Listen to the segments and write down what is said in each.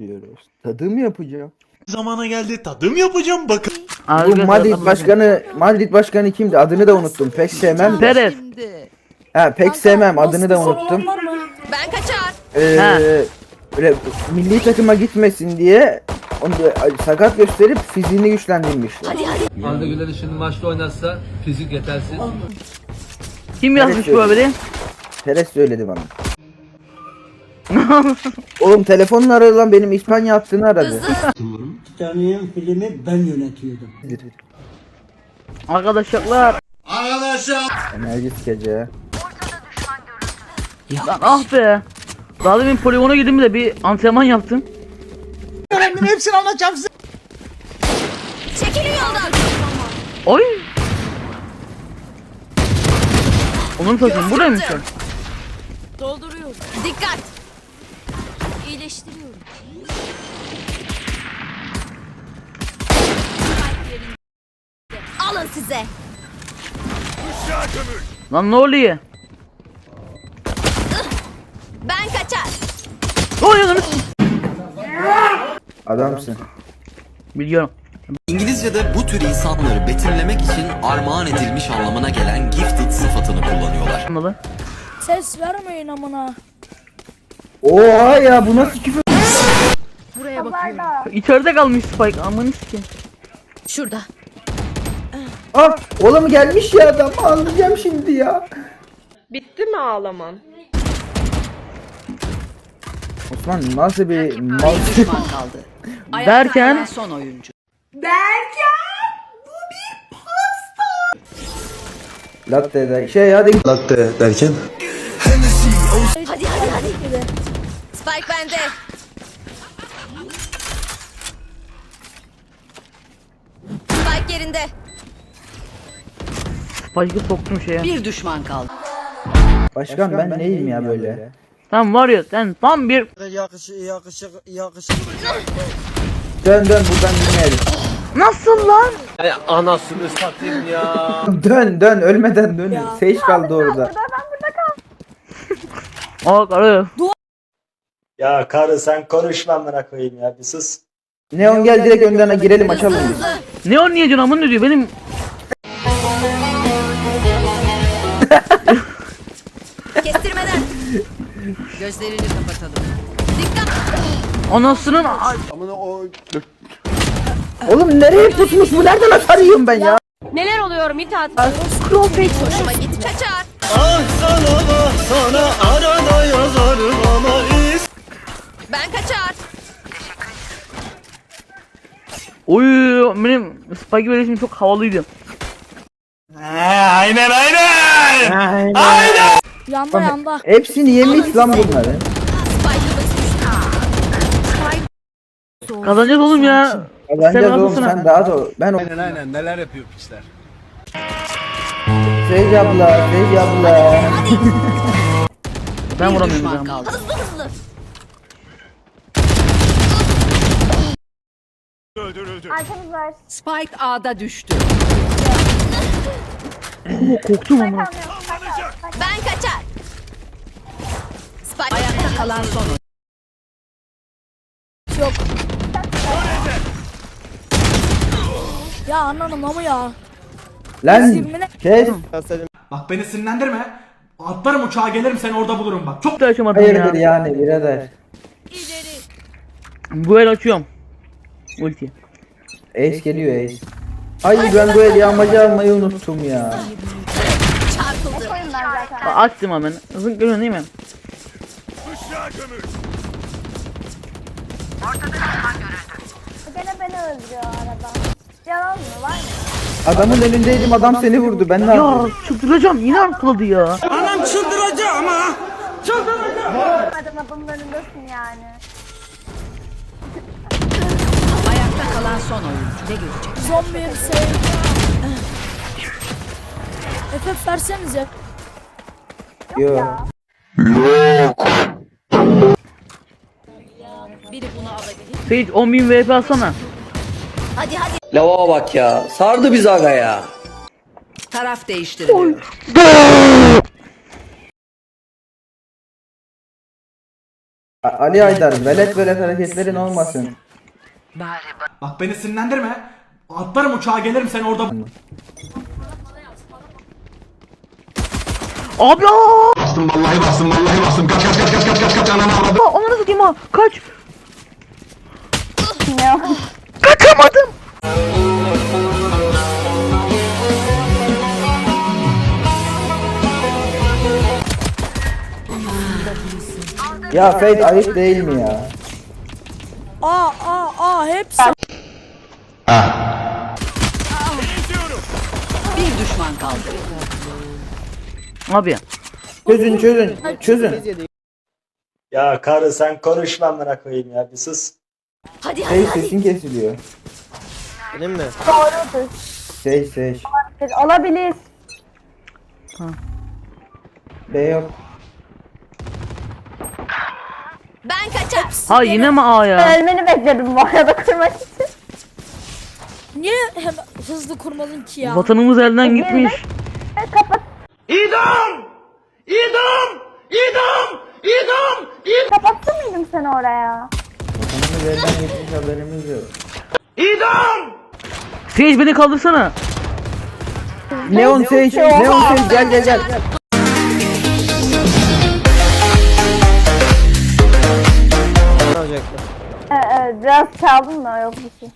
diyoruz. Tadım yapacağım. Zamana geldi tadım yapacağım bakın. Bu Madrid başkanı Madrid başkanı kimdi? Adını da unuttum. Pek sevmem. de. Perez. Ha pek sevmem. Adını da unuttum. Ben kaçar. Ee, böyle milli takıma gitmesin diye onu da sakat gösterip fiziğini güçlendirmişler. Arda Güler şimdi maçta oynarsa fizik yetersiz. Kim yazmış bu haberi? Perez söyledi bana. Oğlum telefonla aradı lan benim İspanya attığını aradı. Titanic'in filmi ben yönetiyordum. Arkadaşlar. Enerji sikeceği. Lan ah be. Daha demin poligona girdim de bir antrenman yaptım. Çekilin yoldan. Oy. Onun satayım buradaymış sen. Dolduruyorum. Dikkat. İyileştiriyorum. Alın size. Lan ne oluyor? Ben kaçar. Ne oluyor lan? Adamsın. Biliyorum. İngilizce'de bu tür insanları betimlemek için armağan edilmiş anlamına gelen gifted sıfatını kullanıyorlar. Ses vermeyin amına. Oha ya bu nasıl küfür? İçeride kalmış Spike. Aman sikeyim. Şurada. Ah oğlum gelmiş ya adam anlayacağım şimdi ya. Bitti mi ağlaman? Osman nasıl bir mal Derken Son oyuncu. latte de şey hadi Hadi hadi hadi. Spike bende. Spike yerinde. Spike'ı soktum şeye. Bir düşman kaldı. başkan ben neyim ya böyle? Tam var ya sen tam bir Yakışık yakışık yakışık. Dön dön buradan dinleyelim. Nasıl lan? Anasını satayım ya. Dön dön ölmeden dön. Sage kaldı orada. Aa karı. Ya karı sen konuşma amına koyayım ya bir sus. Neon gel direkt önden girelim açalım. biz. Ne o niye canımın ne diyor benim Kestirmeden. Gözlerini kapatalım. Dikkat. anasının Ay, Oğlum nereye pusmuş bu nereden atarıyorum ben ya? Neler oluyor Mithat? Hoşuma git. Kaçar. Ben kaçar. Oy benim Spike verişim çok havalıydı. aynen aynen. Yanda yanda. Hepsini yemiş lan bunları. Kazanacağız oğlum ya. Kazanacağız oğlum haklısın. sen daha da ben o aynen aynen neler yapıyor piçler. Sage abla Sage abla. Ben Bir vuramıyorum düşman hocam. Kaldı. Hızlı hızlı. Spike A'da düştü. Korktum ama. Ben kaçar. Spike Ayakta kalan son oyuncu. Ya ananım ama ya. Lan kes. Bak beni sinirlendirme. Atlarım uçağa gelirim seni orada bulurum bak. Çok da açamadım Hayırdır ya. yani birader. ileri. Bu el açıyorum. Ulti. Ace geliyor Ace. Ay ben bu el yağmacı almayı unuttum ya. Çarpıldı. Bak, Açtım hemen. Hızın görüyorsun değil mi? Gene beni öldürüyor arada. Yalan mı var mı? Adamın önündeydim adam seni vurdu ben ne Ya çıldıracağım yine arkaladı ya. Adama bunun önündesin yani. Son oyuncu. Ne görecek? Zombi sev. FF versenize. Yo. Biri bunu alabilir. Sage 10.000 VP alsana. Hadi hadi. Lava bak ya. Sardı biz aga ya. Taraf değiştiriliyor. Ali Aydar velet velet hareketlerin olmasın. Bak beni sinirlendirme. Atlarım uçağa gelirim sen orada Abi aa! Bastım vallahi bastım vallahi bastım. Kaç kaç kaç kaç kaç kaç kaç ananı avradım. Ananı satayım ha. Kaç. Ne? Kaçamadım. Ya Fate ayıp değil mi ya? Hepsi. Bir düşman kaldı. Abi. Çözün çözün çözün. Ya karı sen konuşma amına koyayım ya bir sus. Hadi hadi Sage hadi. sesin kesiliyor. Doğrudur. Sage Sage. Olabilir. B yok. Ben kaçar. Ha yine mi A ya? Ölmeni bekledim bu arada kurmak için. Niye hemen hızlı kurmadın ki ya? Vatanımız elden gitmiş. Kapat. Kapattın mıydım sen oraya? Vatanımız elden gitmiş haberimiz yok. Sage beni kaldırsana. Neon Sage, Neon Sage gel gel gel. Biraz çaldın da yok bir şey.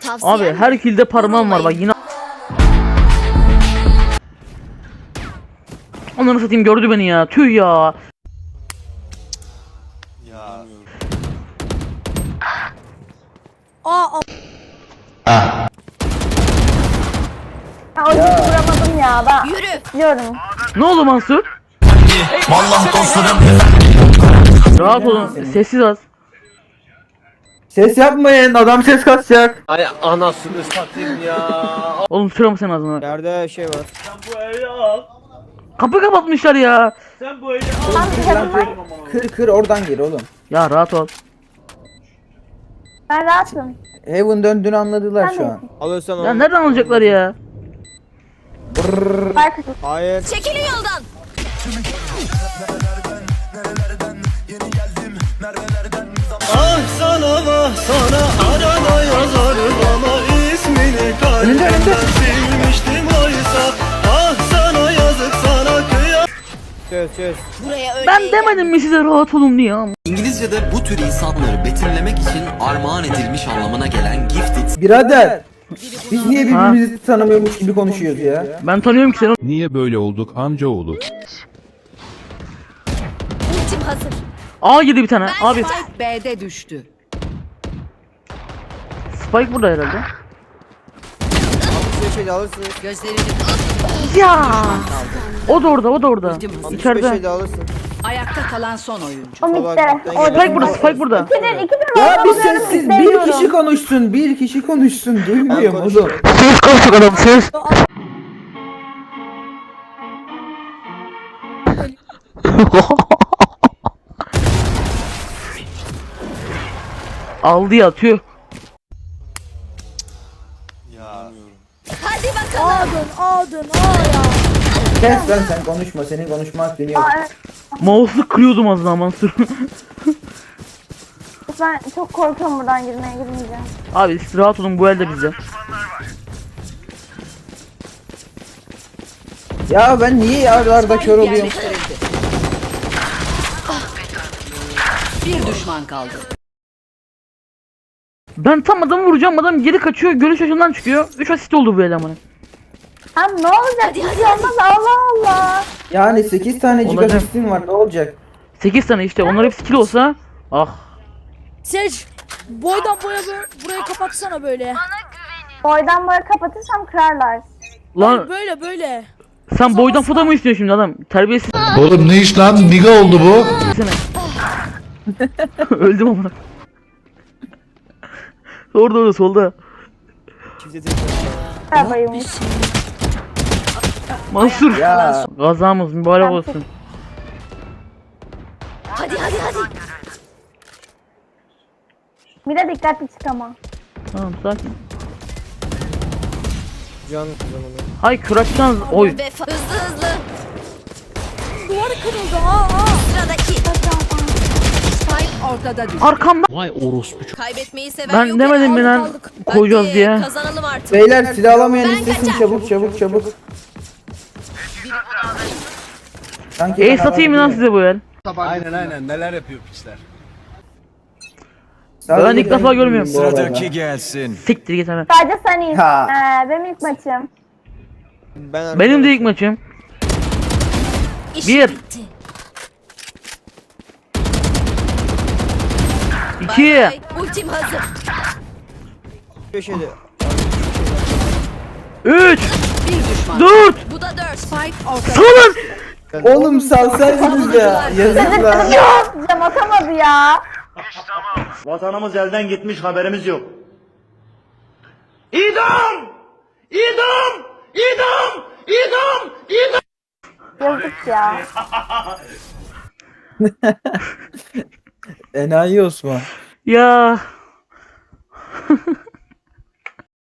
Tavsiye Abi her kilde parmağım var bak yine. Onları satayım gördü beni ya. Tüh ya. Aa, aa Ha, o yüzden vuramadım ya ben Yürü. diyorum. Ne oldu Mansur? Rahat olun. Sessiz az. Ses yapmayın adam ses kasacak. Ay anasını satayım ya. Oğlum sıra mı senin ağzına? Yerde şey var. Kapı kapatmışlar ya. Kır kır oradan gir oğlum. Ya rahat ol. Ben rahatım. Heaven döndüğünü anladılar Sen şu an. Alırsan Ya nereden alacaklar ya? Belki Hayır. Çekilin yoldan. Önünde önünde. Çöz çöz. Buraya öyle. Ben demedim mi size rahat olun diye. İngilizce'de bu tür insanları betimlemek için armağan edilmiş anlamına gelen gifted Birader. Biz niye birbirimizi tanımıyormuş gibi konuşuyoruz ya? Ben tanıyorum ki seni. Niye böyle olduk amcaoğlu? Ultim hazır. A girdi bir tane. Ben Abi Spike B'de düştü. Spike burada herhalde. Bir şey alırsınız. Gözlerini Ya. O da orada, o da orada. İçeride. şey de alırsın. ayakta kalan son oyuncu. o bitti. Orada Spike burada, Spike burada. İkidir, ikidir Ya orada bir sessiz bir kişi konuşsun bir kişi konuşsun duymuyorum Ben oğlum. Ses konuştuk adam, ses. Aldı ya tüh. Hadi bakalım. A dön A dön A ya. Kes lan sen konuşma senin konuşma hakkın yok. Mouse'u kırıyordum az daha Mansur. Ben çok korkuyorum buradan girmeye girmeyeceğim. Abi siz rahat olun bu elde bizde. Ya ben niye yarlarda kör oluyorum? Bir düşman kaldı. Ben tam adamı vuracağım adam geri kaçıyor görüş açımdan çıkıyor. 3 asist oldu bu elemanın. Hem ne olacak? Olmaz Allah Allah. Yani 8 tane Olacak. var ne olacak? 8 tane işte onlar hepsi kill olsa. Ah. Seç. Boydan boya bö- burayı kapatsana böyle. Boydan boya kapatırsam kırarlar. Lan Böyle böyle. sen boydan foto mu istiyorsun şimdi adam? Terbiyesiz. Oğlum ne iş lan? Niga oldu bu. Öldüm amına. Orada orada solda. Arabaymış. Mansur. Ya Gazamız mübarek olsun. Hadi hadi hadi. Bir de dikkatli çık ama. Tamam sakin. Can zamanı. Hay kıraçtan oy. Hızlı hızlı. Duvar kırıldı A A. Sıradaki. Ortada düştü. Arkamda. Kaybetmeyi seven Ben yok demedim mi lan koyacağız Hadi, diye. Kazanalım artık. Beyler silah alamayan istesin çabuk çabuk çabuk. Sanki E ben satayım mı lan alabilirim. size bu el? Aynen aynen neler yapıyor piçler. Sadece Ben ilk defa görmüyorum. bu arada. gelsin. Siktir git hemen. Sadece sen iyisin. Ha. Ee, benim ilk maçım. Ben Benim de ilk maçım. İş Bir. Bitti. İki. Bay bay. Ultim hazır. köşede. Üç. Bir düşman. Dört. Bu da dört. Spike ortada. Salın. Oğlum salsaydınız ya. Yazık lan. Cam atamadı ya. Vatanımız elden gitmiş haberimiz yok. Yazık ya. Enayi Osman. Ya.